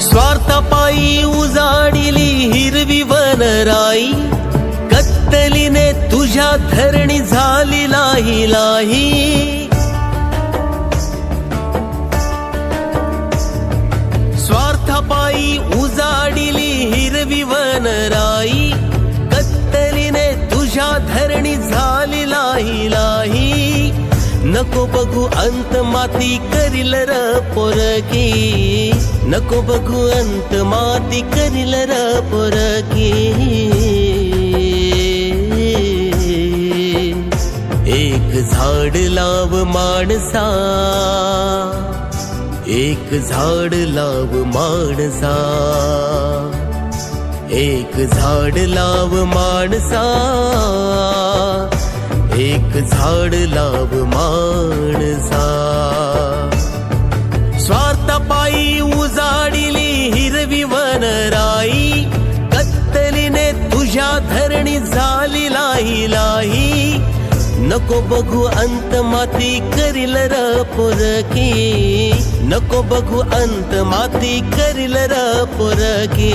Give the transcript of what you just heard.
स्वार्थापायी उजाडिली हिरवी वनराई. कत्तलीने तुझ्या धरणी झाली लाही लाही. स्वार्थापायी उजाडिली हिरवी वनराई. कत्तलीने तुझ्या धरणी झाली लाही लाही. नको बघू अंत माती करील र पोरकी नको बघू अंत माती करील र एक झाड लाव माणसा. एक झाड लाव माणसा. एक झाड लाव माणसा. एक झाड लाव माणसा. लाही नको बघू अंत माती करील र पुरकी नको बघू अंत माती करील र पुरकी